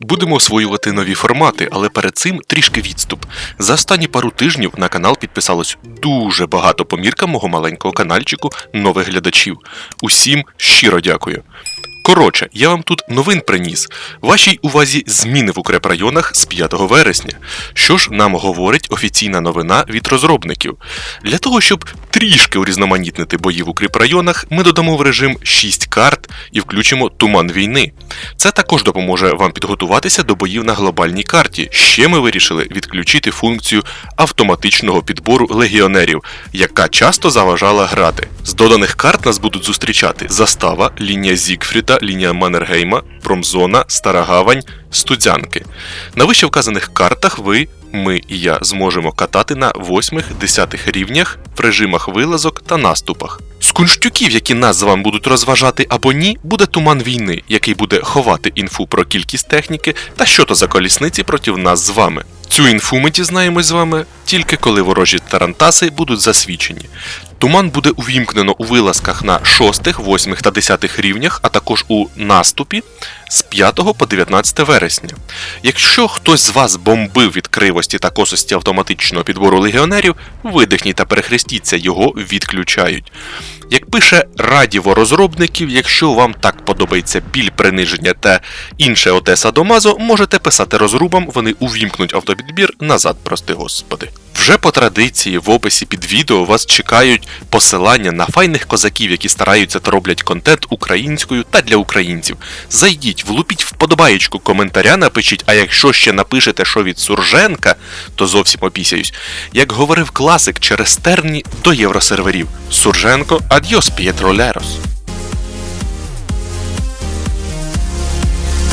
Будемо освоювати нові формати, але перед цим трішки відступ. За останні пару тижнів на канал підписалось дуже багато помірка мого маленького канальчику нових глядачів. Усім щиро дякую. Коротше, я вам тут новин приніс. Вашій увазі зміни в укрепрайонах з 5 вересня. Що ж нам говорить офіційна новина від розробників? Для того, щоб трішки урізноманітнити бої в укріпрайонах, ми додамо в режим 6 карт і включимо туман війни. Це також допоможе вам підготуватися до боїв на глобальній карті. Ще ми вирішили відключити функцію автоматичного підбору легіонерів, яка часто заважала грати. З доданих карт нас будуть зустрічати застава, лінія Зігфріда, лінія Маннергейма, Промзона, Стара Гавань, Студзянки. На вище вказаних картах ви, ми і я зможемо катати на 8-10 рівнях в режимах вилазок та наступах. З кунштюків, які нас з вами будуть розважати або ні, буде туман війни, який буде ховати інфу про кількість техніки та що то за колісниці проти нас з вами. Цю інфу ми дізнаємось з вами тільки коли ворожі тарантаси будуть засвідчені. Туман буде увімкнено у вилазках на 6, 8 та 10 рівнях, а також у наступі з 5 по 19 вересня. Якщо хтось з вас бомбив від кривості та косості автоматичного підбору легіонерів, видихніть та перехрестіться, його відключають. Як пише радіво розробників, якщо вам так подобається біль приниження та інше Одеса Домазо, можете писати розрубам, вони увімкнуть автопідбір назад, прости господи. Вже по традиції в описі під відео вас чекають посилання на файних козаків, які стараються та роблять контент українською та для українців. Зайдіть, влупіть вподобаєчку коментаря, напишіть, а якщо ще напишете, що від Сурженка, то зовсім опісяюсь. Як говорив класик через терні до євросерверів. Сурженко, адьос, П'єтро Лерос.